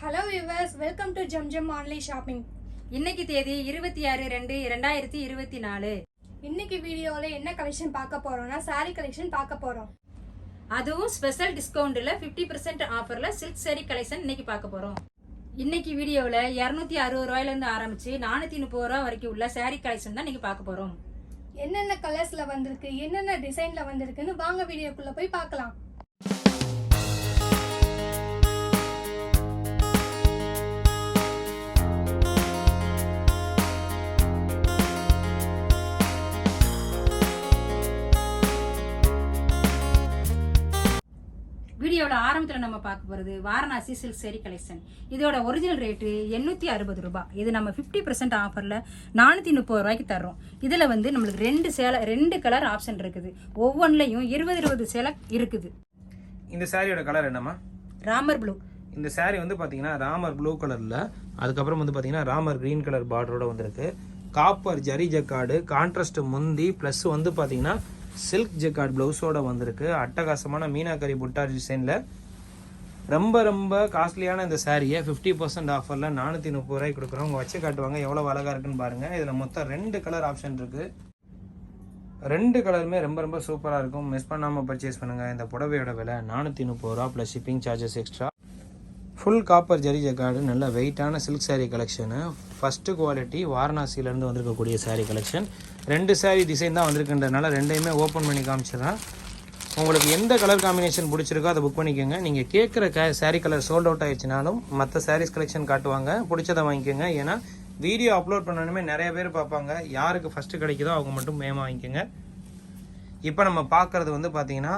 Hello viewers welcome to Jum Jum online shopping இன்னைக்கு தேதி இருபத்தி ஆறு ரெண்டு இரண்டாயிரத்தி இருபத்தி நாலு. இன்னைக்கு வீடியோவில் என்ன கலெக்ஷன் பார்க்க போறோம்னா சாரி கலெக்ஷன் பார்க்க போறோம். அதுவும் ஸ்பெஷல் டிஸ்கவுண்ட்ல 50% பர்சன்ட் ஆஃபர்ல சில்க் சாரி கலெக்ஷன் இன்னைக்கு பார்க்க போறோம். இன்னைக்கு வீடியோவில் இரநூத்தி அறுபது ரூபாயிலேருந்து ஆரம்பிச்சு நானூற்றி முப்பது ரூபா வரைக்கும் உள்ள சாரி கலெக்ஷன் தான் இன்னைக்கு பார்க்க போறோம். என்னென்ன கலர்ஸ்ல வந்திருக்கு என்னென்ன டிசைன்ல வந்திருக்குன்னு வாங்க வீடியோக்குள்ள போய் பார்க்கலாம். ஆரம்பத்தில் நம்ம பார்க்க போகிறது வாரணாசி சில்க் saree கலெக்ஷன் இதோட ஒரிஜினல் ரேட்டு எண்ணூற்றி அறுபது ரூபாய். இது நம்ம ஃபிஃப்டி பர்சன்ட் ஆஃபரில் நானூற்றி முப்பது ரூபாய்க்கு தர்றோம். இதில் வந்து நம்மளுக்கு ரெண்டு சேலை ரெண்டு கலர் ஆப்ஷன் இருக்குது. ஒவ்வொன்றிலையும் இருபது இருபது சேலை இருக்குது. இந்த சாரியோட கலர் என்னம்மா? ராமர் ப்ளூ. இந்த saree வந்து பார்த்தீங்கன்னா ராமர் ப்ளூ கலரில் அதுக்கப்புறம் வந்து பார்த்தீங்கன்னா ராமர் க்ரீன் கலர் பார்டரோட வந்திருக்கு. காப்பர் ஜரி ஜக்காடு கான்ட்ராஸ்ட் முந்தி ப்ளஸ் வந்து பார்த்தீங்கன்னா சில்க் ஜக்கார்ட் ப்ளவுஸோட வந்திருக்கு. அட்டகாசமான மீனாக்கரி புட்டா டிசைனில் ரொம்ப ரொம்ப காஸ்ட்லியான இந்த சாரியை ஃபிஃப்டி பர்சன்ட் ஆஃபரில் நானூற்றி முப்பது ரூபாய் கொடுக்குறோம். அவங்க வச்சு காட்டுவாங்க. எவ்வளோ அழகாக இருக்குன்னு பாருங்கள் இதில் மொத்தம் ரெண்டு கலர் ஆப்ஷன் இருக்குது ரெண்டு கலருமே ரொம்ப ரொம்ப சூப்பராக இருக்கும். மிஸ் பண்ணாமல் பர்ச்சேஸ் பண்ணுங்கள் இந்த புடவையோட விலை நானூற்றி முப்பது ரூபா plus shipping charges extra full copper zari jacquard நல்ல வெயிட்டான silk sari collection first quality வாரணாசியிலேருந்து வந்திருக்கக்கூடிய சாரீ கலெக்ஷன் ரெண்டு சாரீ டிசைன் தான் வந்திருக்குன்றதுனால ரெண்டையுமே ஓப்பன் பண்ணி காமிச்சிடறேன். உங்களுக்கு எந்த கலர் காம்பினேஷன் பிடிச்சிருக்கோ அதை புக் பண்ணிக்கோங்க. நீங்கள் கேட்குற க சாரீ கலர் சோல்ட் அவுட் ஆயிடுச்சுனாலும் மற்ற சாரீஸ் கலெக்ஷன் காட்டுவாங்க. பிடிச்சதை வாங்கிக்கோங்க. ஏன்னா வீடியோ அப்லோட் பண்ணணுமே நிறைய பேர் பார்ப்பாங்க. யாருக்கு ஃபஸ்ட்டு கிடைக்குதோ அவங்க மட்டும் மேம் வாங்கிக்கோங்க. இப்போ நம்ம பார்க்குறது வந்து பார்த்தீங்கன்னா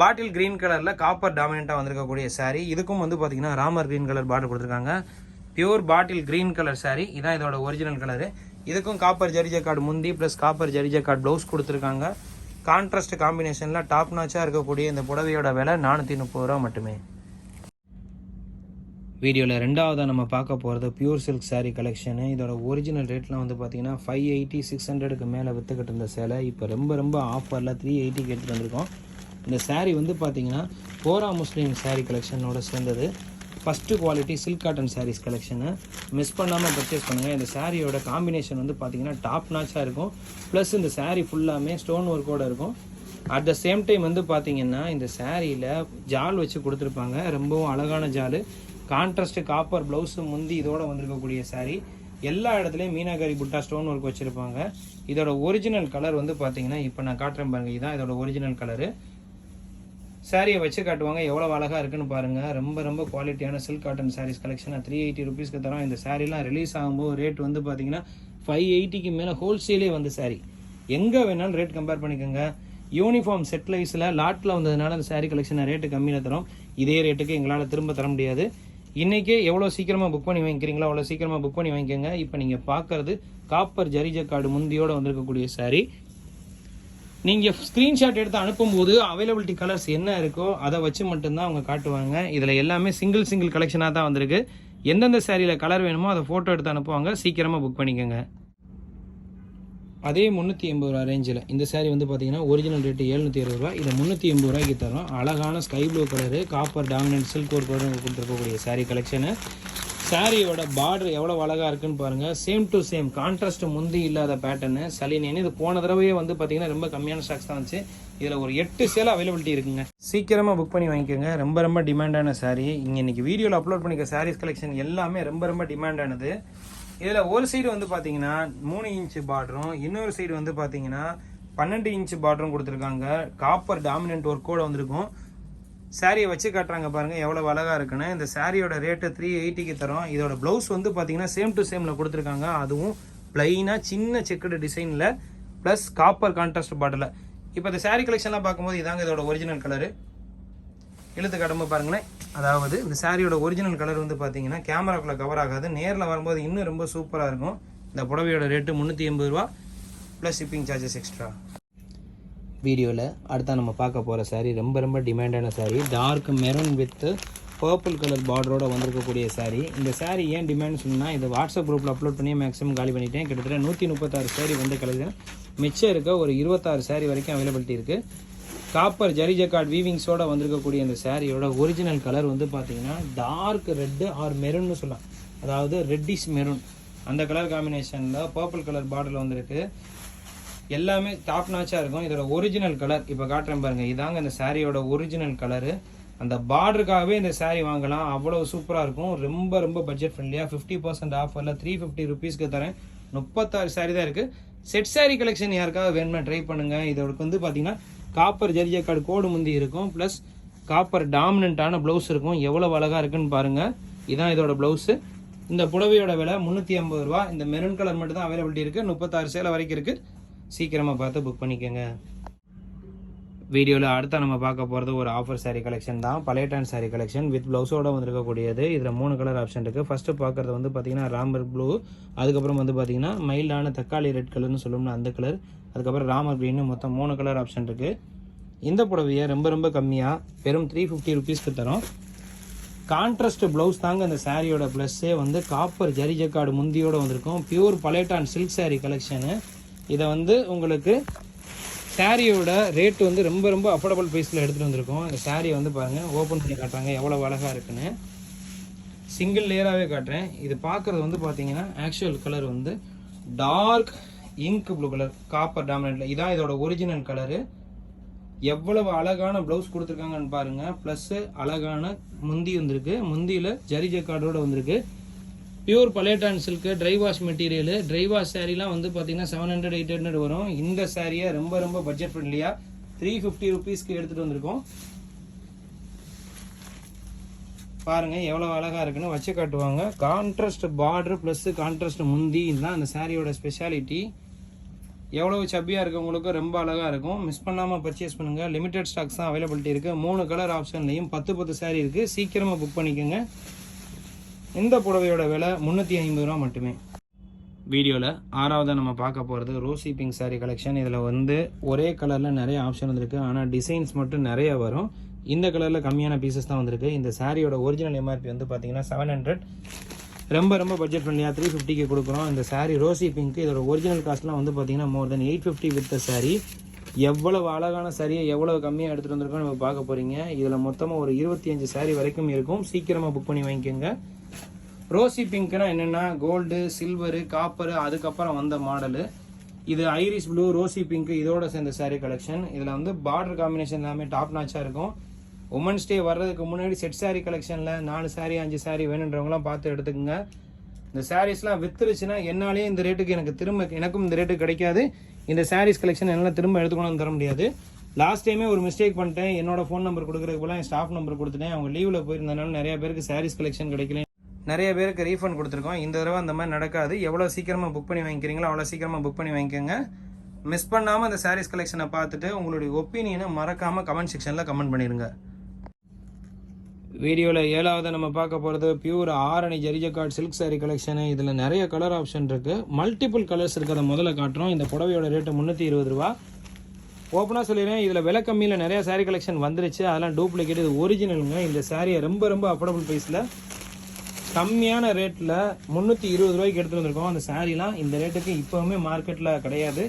பாட்டில் கிரீன் கலரில் காப்பர் டாமினண்ட்டாக வந்திருக்கக்கூடிய சாரீ இதுக்கும் வந்து பார்த்தீங்கன்னா ராமர் க்ரீன் கலர் பார்டர் கொடுத்துருக்காங்க. Pure bottle green colour sari இதான் இதோட ஒரிஜினல் கலரு இதுக்கும் காப்பர் ஜரிஜா கார்டு முந்தி plus copper zari jacquard blouse கொடுத்துருக்காங்க. கான்ட்ராஸ்ட் காம்பினேஷனில் டாப் நாச்சாக இருக்கக்கூடிய இந்த புடவையோட விலை நானூற்றி முப்பது ரூபா மட்டுமே. வீடியோவில் ரெண்டாவதாக நம்ம பார்க்க போகிறது பியூர் சில்க் சாரீ கலெக்ஷனு இதோட ஒரிஜினல் ரேட்லாம் வந்து பார்த்தீங்கன்னா ஃபைவ் எயிட்டி சிக்ஸ் ஹண்ட்ரடுக்கு மேலே விற்றுக்கிட்டு இருந்த சேலை. இப்போ ரொம்ப ரொம்ப ஆஃபரில் த்ரீ எயிட்டிக்கு எடுத்துகிட்டு வந்திருக்கோம். இந்த சாரீ வந்து பார்த்தீங்கன்னா போரா முஸ்லீம் சாரீ கலெக்ஷனோட சேர்ந்தது. First quality silk cotton saris கலெக்ஷனை miss பண்ணாமல் பர்ச்சேஸ் பண்ணுங்கள் இந்த சாரியோட காம்பினேஷன் வந்து பார்த்தீங்கன்னா டாப் நாச்சாக இருக்கும். ப்ளஸ் இந்த சாரீ ஃபுல்லாமே ஸ்டோன் ஒர்க்கோட இருக்கும். அட் த சேம் டைம் வந்து பார்த்தீங்கன்னா இந்த சாரியில் ஜால் வச்சு கொடுத்துருப்பாங்க. ரொம்பவும் அழகான ஜால் கான்ட்ராஸ்ட்டு காப்பர் ப்ளவுஸு முந்தி இதோடு வந்திருக்கக்கூடிய சாரீ எல்லா இடத்துலையும் மீனாகரி புட்டா ஸ்டோன் ஒர்க் வச்சுருப்பாங்க. இதோட ஒரிஜினல் கலர் வந்து பார்த்தீங்கன்னா இப்போ நான் காட்டுறேன் பாருங்கள் இதுதான் இதோட ஒரிஜினல் கலரு சாரியை வச்சு காட்டுவாங்க. எவ்வளோ அழகாக இருக்குன்னு பாருங்கள் ரொம்ப ரொம்ப குவாலிட்டியான silk cotton saris collection three eighty ருபீஸ்க்கு தரோம். இந்த சாரீலாம் ரிலீஸ் ஆகும்போது ரேட் வந்து பார்த்தீங்கன்னா ஃபைவ் எயிட்டிக்கு மேலே ஹோல்சேலே வந்து சாரீ எங்கே வேணாலும் ரேட் கம்பேர் பண்ணிக்கோங்க. யூனிஃபார்ம் செட் லைஸில் லாட்டில் வந்ததுனால அந்த சாரீ கலெக்ஷனை ரேட்டு கம்மியில் தரோம். இதே ரேட்டுக்கு எங்களால் திரும்ப தர முடியாது. இன்றைக்கே எவ்வளோ சீக்கிரமாக புக் பண்ணி வாங்கிக்கிறீங்களோ அவ்வளோ சீக்கிரமாக புக் பண்ணி வாங்கிக்கோங்க இப்போ நீங்கள் பார்க்குறது காப்பர் ஜரிஜக்காடு முந்தியோடு வந்திருக்கக்கூடிய சாரீ நீங்கள் ஸ்க்ரீன்ஷாட் எடுத்து அனுப்பும்போது அவைலபிலிட்டி கலர்ஸ் என்ன இருக்கோ அதை வச்சு மட்டும்தான் அவங்க காட்டுவாங்க. இதில் எல்லாமே சிங்கிள் சிங்கிள் கலெக்ஷனாக தான் வந்திருக்கு. எந்தெந்த சேரீயில் கலர் வேணுமோ அதை ஃபோட்டோ எடுத்து அனுப்புவாங்க. சீக்கிரமாக புக் பண்ணிக்கோங்க. அதே முந்நூற்றி எண்பது ரூபா ரேஞ்சில் இந்த சேரீ வந்து பார்த்தீங்கன்னா ஒரிஜினல் ரேட்டு எழுநூற்றி இருபது ரூபா. இதை முந்நூற்றி எண்பது ரூபாய்க்கு தரோம். அழகான sky blue colour copper dominant silk work கொடுத்துருக்கக்கூடிய சாரீ கலெக்ஷனு சாரியோட பார்டர் எவ்வளோ அழகாக இருக்குன்னு பாருங்கள் சேம் டு சேம் கான்ட்ராஸ்ட் முந்தி இல்லாத பேட்டர்னு சலினேன்னு இது போன தடவையே வந்து பார்த்தீங்கன்னா ரொம்ப கம்மியான ஸ்டாக்ஸ் தான் வந்துச்சு இதில் ஒரு எட்டு சேலை அவைலபிலிட்டி இருக்குங்க. சீக்கிரமாக புக் பண்ணி வாங்கிக்கோங்க. ரொம்ப ரொம்ப டிமாண்டான saree. இங்கே இன்றைக்கி வீடியோவில் அப்லோட் பண்ணிக்க சாரீஸ் கலெக்ஷன் எல்லாமே ரொம்ப ரொம்ப டிமாண்டானது இதில் ஒரு சைடு வந்து பார்த்தீங்கன்னா மூணு இன்ச்சு பார்டரும் இன்னொரு சைடு வந்து பார்த்தீங்கன்னா பன்னெண்டு இன்ச்சு பார்டரும் கொடுத்துருக்காங்க. காப்பர் டாமினன்ட் ஒர்க்கோடு வந்திருக்கும். சாரியை வச்சு காட்டுறாங்க பாருங்க எவ்வளோ அழகா இருக்குன்னு. இந்த சாரியோட ரேட்டு த்ரீ எயிட்டிக்கு தரோம். இதோட ப்ளவுஸ் வந்து பார்த்தீங்கன்னா சேம் டு சேமில் கொடுத்துருக்காங்க. அதுவும் பிளைனாக சின்ன செக்குடு டிசைனில் ப்ளஸ் காப்பர் கான்ட்ராஸ்ட் பாட்டில் இப்போ இந்த சாரீ கலெக்ஷன்லாம் பார்க்கும்போது இதாங்க இதோட ஒரிஜினல் கலரு இழுத்து கடமை பாருங்களேன். அதாவது இந்த சாரியோட ஒரிஜினல் கலர் வந்து பார்த்தீங்கன்னா கேமராக்குள்ளே கவர் ஆகாது. நேரில் வரும்போது இன்னும் ரொம்ப சூப்பராக இருக்கும். இந்த புடவையோட ரேட்டு முந்நூற்றி எண்பது ரூபா ப்ளஸ் ஷிப்பிங் சார்ஜஸ் எக்ஸ்ட்ரா வீடியோவில் அடுத்தா நம்ம பார்க்க போகிற சாரீ ரொம்ப ரொம்ப டிமாண்டான sari dark maroon with purple colour பார்டரோட வந்திருக்கக்கூடிய சாரீ இந்த சாரீ ஏன் டிமாண்ட் சொன்னால் இதை வாட்ஸ்அப் குரூப்பில் அப்லோட் பண்ணி மேக்ஸிமம் காலி பண்ணிட்டேன். கிட்டத்தட்ட நூற்றி முப்பத்தாறு சாரீ வந்து கலெக்ஷன் மிச்சம் இருக்க ஒரு இருபத்தாறு சாரீ வரைக்கும் அவைலபிலிட்டி இருக்குது காப்பர் ஜரி ஜக்கார்ட் வீவிங்ஸோட வந்திருக்கக்கூடிய இந்த சாரியோட ஒரிஜினல் கலர் வந்து பார்த்தீங்கன்னா டார்க் ரெட்டு ஆர் மெரூன்னு சொல்லலாம். அதாவது ரெட்டிஷ் மெரூன் அந்த கலர் காம்பினேஷனில் பர்பிள் கலர் பார்டரில் வந்திருக்கு. எல்லாமே டாப் நாச்சாக இருக்கும். இதோட ஒரிஜினல் கலர் இப்போ காட்டுறேன் பாருங்கள் இதாங்க இந்த சாரியோட ஒரிஜினல் கலரு அந்த பார்டருக்காகவே இந்த சாரீ வாங்கலாம். அவ்வளோ சூப்பராக இருக்கும். ரொம்ப ரொம்ப பட்ஜெட் ஃப்ரெண்ட்லியாக ஃபிஃப்டி பர்சன்ட் ஆஃபரில் த்ரீ ஃபிஃப்டி ருபீஸ்க்கு தரேன். முப்பத்தாறு சாரீ தான் இருக்குது செட் சாரீ கலெக்ஷன் யாருக்காக வேணுமா ட்ரை பண்ணுங்கள் இதோட வந்து பார்த்தீங்கன்னா காப்பர் ஜரிஜக்கார்டு கோடு முந்தி இருக்கும். ப்ளஸ் காப்பர் டாமினண்ட்டான ப்ளவுஸ் இருக்கும். எவ்வளோ அழகாக இருக்குன்னு பாருங்கள் இதான் இதோட ப்ளவுஸு இந்த புடவையோட விலை முந்நூற்றி ஐம்பது ரூபா இந்த மெரூன் கலர் மட்டும் தான் அவைலபிலிட்டி இருக்குது முப்பத்தாறு சேலை வரைக்கும் இருக்குது சீக்கிரமாக பார்த்து புக் பண்ணிக்கோங்க. வீடியோவில் அடுத்த நம்ம பார்க்க போகிறது ஒரு ஆஃபர் சாரீ கலெக்ஷன் தான். பழையட்டான் சாரீ கலெக்ஷன் வித் ப்ளவுஸோட வந்திருக்கக்கூடியது. இதில் மூணு கலர் ஆப்ஷன் இருக்குது ஃபஸ்ட்டு பார்க்குறது வந்து பார்த்தீங்கன்னா ராமர் ப்ளூ அதுக்கப்புறம் வந்து பார்த்தீங்கன்னா மைல்டான தக்காளி ரெட் கலர்னு சொல்லணும்னா அந்த கலர் அதுக்கப்புறம் ராமர் க்ரீன்னு மொத்தம் மூணு கலர் ஆப்ஷன் இருக்குது இந்த புடவையை ரொம்ப ரொம்ப கம்மியாக வெறும் த்ரீ ஃபிஃப்டி ருபீஸ்க்கு தரோம். கான்ட்ராஸ்ட் ப்ளவுஸ் தாங்க அந்த சாரியோட ப்ளஸ்ஸே வந்து காப்பர் ஜரி ஜக்காடு முந்தியோடு வந்திருக்கும். பியூர் பலேட்டான் சில்க் சாரீ கலெக்ஷனு இதை வந்து உங்களுக்கு சாரியோட ரேட்டு வந்து ரொம்ப ரொம்ப அஃபோர்டபுள் ப்ரைஸில் எடுத்துகிட்டு வந்திருக்கோம். இந்த சாரியை வந்து பாருங்கள் ஓப்பன் பண்ணி காட்டுறாங்க. எவ்வளோ அழகாக இருக்குன்னு. சிங்கிள் லேயராகவே காட்டுறேன். இது பார்க்குறது வந்து பார்த்தீங்கன்னா ஆக்சுவல் கலர் வந்து dark ink blue colour copper டாமினண்ட்ல இதான் இதோட ஒரிஜினல் கலரு எவ்வளவு அழகான ப்ளவுஸ் கொடுத்துருக்காங்கன்னு பாருங்கள் ப்ளஸ்ஸு அழகான முந்தி வந்திருக்கு. முந்தியில் ஜரி ஜக்கார்டோட வந்திருக்கு. Pure பலேட்டான் silk dry wash material dry wash சாரீலாம் வந்து பார்த்தீங்கன்னா செவன் ஹண்ட்ரட் எயிட் ஹண்ட்ரட் வரும். இந்த சாரியை ரொம்ப ரொம்ப பட்ஜெட் ஃப்ரெண்ட்லியாக த்ரீ ஃபிஃப்டி ருபீஸ்க்கு எடுத்துகிட்டு வந்திருக்கோம். பாருங்கள் எவ்வளோ அழகாக இருக்குன்னு வச்சு காட்டுவாங்க. கான்ட்ராஸ்ட் பார்டர் ப்ளஸ்ஸு கான்ட்ராஸ்ட் முந்தி தான் அந்த சாரியோட ஸ்பெஷாலிட்டி எவ்வளோ சப்பியாக இருக்கவங்களுக்கு ரொம்ப அழகாக இருக்கும். மிஸ் பண்ணாமல் பர்ச்சேஸ் பண்ணுங்கள் லிமிடெட் ஸ்டாக்ஸ் தான் அவைலபிலிட்டி இருக்குது மூணு கலர் ஆப்ஷன்லையும் பத்து பத்து saree இருக்குது சீக்கிரமாக புக் பண்ணிக்கோங்க. இந்த புடவையோட விலை முந்நூற்றி ஐம்பது ரூபா மட்டுமே. வீடியோவில் ஆறாவதாக நம்ம பார்க்க போகிறது ரோசி பிங்க் saree கலெக்ஷன் இதில் வந்து ஒரே கலரில் நிறைய ஆப்ஷன் வந்திருக்கு. ஆனால் டிசைன்ஸ் மட்டும் நிறைய வரும். இந்த கலரில் கம்மியான பீசஸ் தான் வந்திருக்கு. இந்த சாரியோட ஒரிஜினல் எம்ஆர்பி வந்து பார்த்தீங்கன்னா செவன் ஹண்ட்ரட் ரொம்ப ரொம்ப பட்ஜெட் ஃப்ரெண்ட்லியாக த்ரீ ஃபிஃப்டிக்கு கொடுக்குறோம். இந்த saree ரோசி பிங்க் இதோட ஒரிஜினல் காஸ்ட்லாம் வந்து பார்த்தீங்கன்னா more than eight fifty with saree. எவ்வளவு அழகான சாரியை எவ்வளவு கம்மியாக எடுத்துகிட்டு வந்திருக்கோம் நம்ம பார்க்க போகிறீங்க இதில் மொத்தமாக ஒரு இருபத்தி அஞ்சு வரைக்கும் இருக்கும். சீக்கிரமாக புக் பண்ணி வாங்கிக்கோங்க. ரோசி பிங்க்னா என்னென்னா கோல்டு சில்வரு காப்பரு அதுக்கப்புறம் வந்த மாடலு. இது ஐரிஸ் ப்ளூ ரோசி பிங்க் இதோட சேர்ந்த சாரீ கலெக்ஷன் இதில் வந்து பார்டர் காம்பினேஷன் எல்லாமே டாப் நாச்சாக இருக்கும். உமன்ஸ் டே வர்றதுக்கு முன்னாடி செட் சாரீ கலெக்ஷனில் நாலு சாரீ அஞ்சு சாரீ வேணுன்றவங்களாம் பார்த்து எடுத்துக்கோங்க. இந்த சாரீஸ்லாம் வித்துருச்சுன்னா என்னாலே இந்த ரேட்டுக்கு எனக்கு திரும்ப எனக்கும் இந்த ரேட்டுக்கு கிடைக்காது. இந்த சாரீஸ் கலெக்ஷன் என்னால் திரும்ப எடுத்துக்கணும்னு தர முடியாது. லாஸ்ட் டைமே ஒரு மிஸ்டேக் பண்ணிட்டேன். என்னோட ஃபோன் நம்பர் கொடுக்குறதுக்கு போல என் ஸ்டாஃப் நம்பர் கொடுத்துட்டேன். அவங்க லீவில் போயிருந்தனால நிறைய பேருக்கு சாரீஸ் கலெக்ஷன் கிடைக்கல நிறைய பேருக்கு ரீஃபண்ட் கொடுத்துருக்கோம். இந்த தடவை அந்த மாதிரி நடக்காது. எவ்வளோ சீக்கிரமாக புக் பண்ணி வாங்கிக்கிறீங்களோ அவ்வளோ சீக்கிரமாக புக் பண்ணி வாங்கிக்கோங்க. மிஸ் பண்ணாமல் அந்த சாரீஸ் கலெக்ஷனை பார்த்துட்டு உங்களுடைய ஒப்பீனியனை மறக்காமல் கமெண்ட் செக்ஷனில் கமெண்ட் பண்ணிடுங்க. வீடியோவில் ஏழாவது நம்ம பார்க்க போகிறது pure Arani zari jacquard silk saree கலெக்ஷனு இதில் நிறைய கலர் ஆப்ஷன் இருக்குது மல்டிபிள் கலர்ஸ் இருக்கிறத முதல்ல காட்டுறோம். இந்த புடவையோட ரேட்டு முந்நூற்றி இருபது ரூபா. ஓப்பனாக சொல்லிடுறேன். இதில் விலை கம்மியில் நிறையா சாரீ கலெக்ஷன் வந்துருச்சு. அதெல்லாம் டூப்ளிகேட் இது ஒரிஜினலுங்க இந்த சாரியை ரொம்ப ரொம்ப அஃபோர்டபுள் ப்ரைஸில் கம்மியான ரேட்டில் முந்நூற்றி இருபது ரூபாய்க்கு எடுத்துகிட்டு வந்திருக்கோம். அந்த சாரீலாம் இந்த ரேட்டுக்கு இப்போவுமே மார்க்கெட்டில் கிடையாது.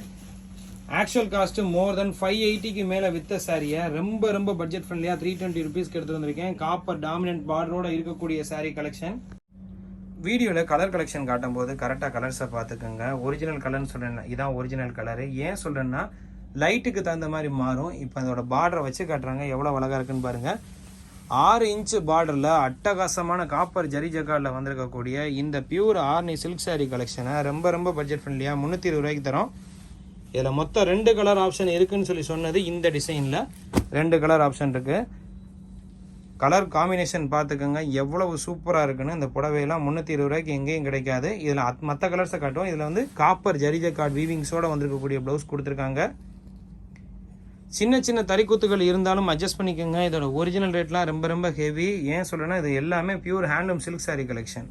Actual cost more than five எயிட்டிக்கு மேலே வித்த சாரியை ரொம்ப ரொம்ப பட்ஜெட் ஃப்ரெண்ட்லியாக த்ரீ டுவெண்ட்டி ருபீஸ்க்கு எடுத்துட்டு வந்திருக்கேன். காப்பர் டாமினன்ட் பார்டரோட இருக்கக்கூடிய சாரீ கலெக்ஷன் வீடியோவில் கலர் கலெக்ஷன் காட்டும் போது கரெக்டாக கலர்ஸை பார்த்துக்கோங்க. ஒரிஜினல் கலர்னு சொல்கிறேன் இதான் ஒரிஜினல் கலரு ஏன் சொல்கிறேன்னா லைட்டுக்கு தகுந்த மாதிரி மாறும். இப்போ அதோட பார்டரை வச்சு காட்டுறாங்க. எவ்வளோ அழகாக இருக்குன்னு பாருங்கள் ஆறு இன்ச்சு பார்டரில் அட்டகாசமான காப்பர் ஜரி ஜக்கார்டில் வந்திருக்கக்கூடிய இந்த பியூர் ஆர்னி சில்க் saree கலெக்ஷனை ரொம்ப ரொம்ப பட்ஜெட் ஃப்ரெண்ட்லியாக முந்நூற்றி இருபது ரூபாய்க்கு தரோம். இதில் மொத்தம் ரெண்டு கலர் ஆப்ஷன் இருக்குதுன்னு சொல்லி சொன்னது இந்த டிசைனில் ரெண்டு கலர் ஆப்ஷன் இருக்குது கலர் காம்பினேஷன் பார்த்துக்கோங்க எவ்வளவு சூப்பராக இருக்குன்னு இந்த புடவையெல்லாம் முந்நூற்றி இருபது ரூபாய்க்கு எங்கேயும் கிடைக்காது. இதில் மற்ற கலர்ஸை காட்டுவோம். இதில் வந்து காப்பர் ஜரிஜக்காட் வீவிங்ஸோடு வீவிங்ஸோட வந்திருக்கக்கூடிய ப்ளவுஸ் கொடுத்துருக்காங்க. சின்ன சின்ன தறிக்கூத்துகள் இருந்தாலும் அட்ஜஸ்ட் பண்ணிக்கோங்க. இதோட ஒரிஜினல் ரேட்லாம் ரொம்ப ரொம்ப ஹெவி ஏன் சொல்கிறேன்னா இது எல்லாமே pure handloom silk sari collection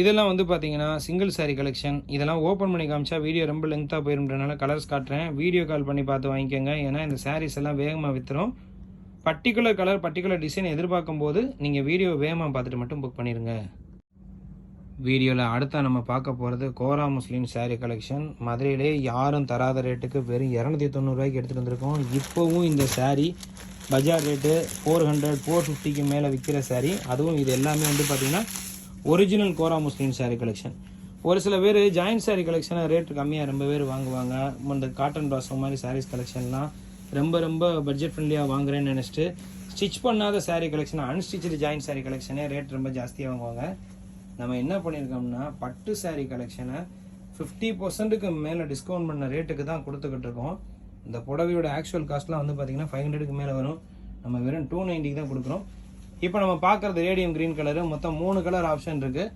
இதெல்லாம் வந்து பார்த்தீங்கன்னா சிங்கிள் saree கலெக்ஷன் இதெல்லாம் ஓப்பன் பண்ணி காமிச்சா வீடியோ ரொம்ப லென்த்தாக போயிருன்றனால கலர்ஸ் காட்டுறேன். வீடியோ கால் பண்ணி பார்த்து வாங்கிக்கோங்க. ஏன்னா இந்த சாரீஸ் எல்லாம் வேகமாக விற்றுரும் பர்டிகுலர் கலர் பர்டிகுலர் டிசைன் எதிர்பார்க்கும் போது நீங்கள் வீடியோ வேகமாக பார்த்துட்டு மட்டும் புக் பண்ணிடுங்க வீடியோவில் அடுத்த நம்ம பார்க்க போகிறது கோரா முஸ்லீம் சாரீ கலெக்ஷன் மதுரையிலே யாரும் தராத ரேட்டுக்கு வெறும் இரநூத்தி தொண்ணூறுரூவாய்க்கு எடுத்துகிட்டு வந்திருக்கோம். இப்போவும் இந்த சாரீ பஜார் ரேட்டு ஃபோர் ஹண்ட்ரட் ஃபோர் ஃபிஃப்டிக்கு மேலே விற்கிற சாரீ அதுவும் இது எல்லாமே வந்து பார்த்திங்கன்னா original kora muslin sari collection ஒரு சில பேர் ஜாயின்ட் சாரீ கலெக்ஷனை ரேட்டு கம்மியாக ரொம்ப பேர் வாங்குவாங்க. இந்த காட்டன் ப்ராசோ மாதிரி சாரீஸ் கலெக்ஷன்லாம் ரொம்ப ரொம்ப பட்ஜெட் ஃப்ரெண்ட்லியாக வாங்குறேன்னு நினச்சிட்டு ஸ்டிச் பண்ணாத sari collection unstitch joint sari கலெக்ஷனே rate ரொம்ப ஜாஸ்தியாக வாங்குவாங்க. நம்ம என்ன பண்ணியிருக்கோம்னா பட்டு சாரீ கலெக்ஷனை ஃபிஃப்டி பர்சன்ட்டுக்கு மேலே டிஸ்கவுண்ட் பண்ண ரேட்டுக்கு தான் கொடுத்துக்கிட்டு இருக்கோம் இந்த புடவையோட ஆக்சுவல் காஸ்ட்லாம் வந்து பார்த்தீங்கன்னா ஃபைவ் ஹண்ட்ரடுக்கு மேலே வரும். நம்ம வெறும் டூ நைன்ட்டிக்கு தான் கொடுக்குறோம். இப்போ நம்ம பார்க்குறது ரேடியம் க்ரீன் கலரு மொத்தம் மூணு கலர் ஆப்ஷன் இருக்குது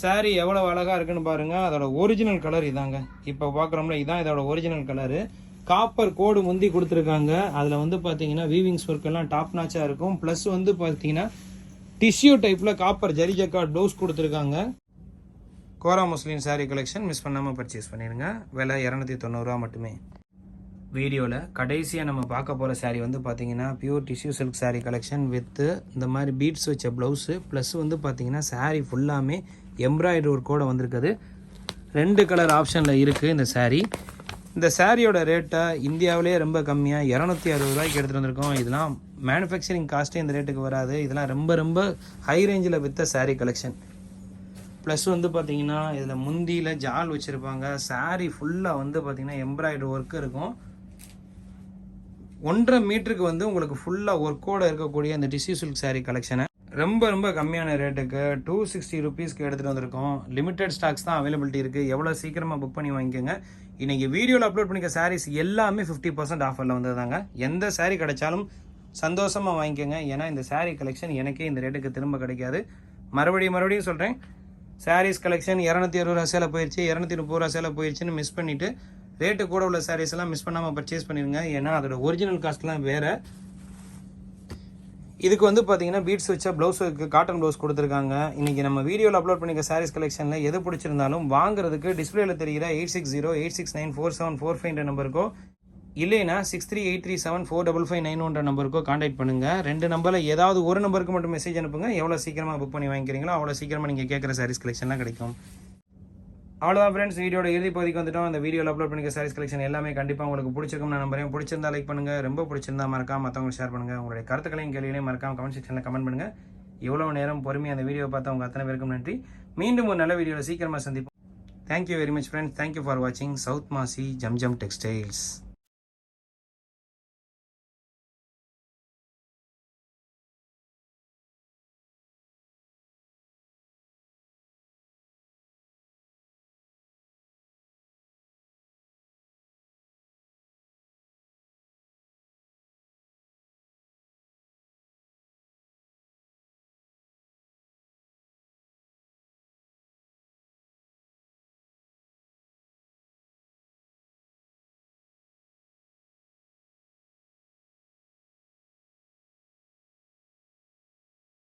சாரீ எவ்வளோ அழகாக இருக்குன்னு பாருங்கள் அதோட ஒரிஜினல் கலர் இதாங்க. இப்போ பார்க்குறோம்ல இதான் இதோட ஒரிஜினல் கலரு காப்பர் கோடு முந்தி கொடுத்துருக்காங்க. அதில் வந்து பார்த்தீங்கன்னா வீவிங்ஸ் ஒர்க்கெல்லாம் டாப் நாச்சாக இருக்கும். ப்ளஸ் வந்து பார்த்தீங்கன்னா டிஷ்யூ டைப்பில் காப்பர் ஜரி ஜக்கார்ட் ப்ளவுஸ் கொடுத்துருக்காங்க. Kora muslin sari collection miss பண்ணாமல் பர்ச்சேஸ் பண்ணிடுங்க. விலை இரநூத்தி தொண்ணூறுரூவா மட்டுமே. வீடியோவில் கடைசியாக நம்ம பார்க்க போகிற சாரீ வந்து பார்த்தீங்கன்னா pure tissue silk sari collection with இந்த மாதிரி பீட்ஸ் வச்ச ப்ளவுஸு ப்ளஸ் வந்து பார்த்தீங்கன்னா சாரீ ஃபுல்லாமே எம்ப்ராய்டரி கூட வந்திருக்குது. ரெண்டு கலர் ஆப்ஷனில் இருக்குது இந்த சாரீ இந்த சாரியோட ரேட்டை இந்தியாவிலே ரொம்ப கம்மியாக இரநூத்தி அறுபது ரூபாய்க்கு எடுத்துகிட்டு வந்திருக்கோம். இதெல்லாம் மேனுஃபேக்சரிங் காஸ்ட்டே இந்த ரேட்டுக்கு வராது. இதெல்லாம் ரொம்ப ரொம்ப ஹை ரேஞ்சில் விற்ற சாரீ கலெக்ஷன் ப்ளஸ் வந்து பார்த்தீங்கன்னா இதில் முந்தியில் ஜால் வச்சுருப்பாங்க. சாரீ ஃபுல்லாக வந்து பார்த்தீங்கன்னா எம்ப்ராய்டரி ஒர்க் இருக்கும். ஒன்றரை மீட்டருக்கு வந்து உங்களுக்கு ஃபுல்லாக ஒர்க்கோட இருக்கக்கூடிய அந்த டிஷ்யூ சில்க் சாரீ கலெக்ஷனை ரொம்ப ரொம்ப கம்மியான ரேட்டுக்கு டூ சிக்ஸ்டி ருபீஸ்க்கு எடுத்துகிட்டு வந்திருக்கோம். லிமிடெட் ஸ்டாக்ஸ் தான் அவைலபிலிட்டி இருக்குது எவ்வளோ சீக்கிரமாக புக் பண்ணி வாங்கிக்கோங்க. இன்றைக்கி வீடியோவில் அப்லோட் பண்ணிக்க சாரீஸ் எல்லாமே ஃபிஃப்டி பர்சன்ட் ஆஃபரில் வந்ததாங்க எந்த சாரீ கிடைச்சாலும் சந்தோஷமாக வாங்கிக்கோங்க. ஏன்னா இந்த சாரீ கலெக்ஷன் எனக்கே இந்த ரேட்டுக்கு திரும்ப கிடைக்காது. மறுபடியும் மறுபடியும் சொல்கிறேன் சாரீஸ் கலெக்ஷன் இரநூத்தி அறுபது ரூபா சேலை போயிடுச்சு இரநூத்தி முப்பது ரூபா சேலை போயிடுச்சுன்னு மிஸ் பண்ணிவிட்டு ரேட்டு கூட உள்ள சாரீஸ் எல்லாம் மிஸ் பண்ணாமல் பர்ச்சேஸ் பண்ணிடுங்க ஏன்னா அதோட ஒரிஜினல் காஸ்ட்லாம் வேறு. இதுக்கு வந்து பார்த்தீங்கன்னா பீட்ஸ் வச்சா ப்ளவுஸ் காட்டன் ப்ளவுஸ் கொடுத்துருக்காங்க. இன்றைக்கி நம்ம வீடியோவில் அப்லோட் பண்ணிக்க சாரீஸ் கலெக்ஷனில் எது பிடிச்சிருந்தாலும் வாங்குறதுக்கு டிஸ்பிளேல தெரிகிற eight six zero eight six nine four seven four five நம்பருக்கோ இல்லைனா six three eight three seven four double five nine ஒன்ற நம்பருக்கோ காண்டாக்ட் பண்ணுங்கள் ரெண்டு நம்பரில் ஏதாவது ஒரு நம்பருக்கு மட்டும் மெசேஜ் அனுப்புங்க. எவ்வளோ சீக்கிரமாக புக் பண்ணி வாங்கிக்கிறீங்களோ அவ்வளோ சீக்கிரமாக நீங்கள் கேட்குற சாரீஸ் கலெக்ஷன்லாம் கிடைக்கும். அவ்வளோதான் ஃப்ரெண்ட்ஸ் வீடியோட இறுதி பகுதிக்கு வந்துட்டோம். அந்த வீடியோவில் அப்லோட் பண்ணிக்க சாரீஸ் கலெக்ஷன் எல்லாமே கண்டிப்பாக உங்களுக்கு பிடிச்சிருக்கும் நான் நம்புறேன். பிடிச்சிருந்தா லைக் பண்ணுங்கள் ரொம்ப பிடிச்சிருந்தா மறக்காம மற்றவங்களுக்கு ஷேர் பண்ணுங்கள் உங்களுடைய கருத்துக்களையும் கேள்விகளையும் மறக்காம கமெண்ட் செக்ஷனில் கமெண்ட் பண்ணுங்கள் இவ்வளோ நேரம் பொறுமையாக அந்த வீடியோ பார்த்து உங்கள் அத்தனை பேருக்கும் நன்றி. மீண்டும் ஒரு நல்ல வீடியோவில் சீக்கிரமாக சந்திப்போம். Thank you very much friends thank you for வாட்சிங் சவுத் மாசி ஜம் ஜம் டெக்ஸ்டைல்ஸ்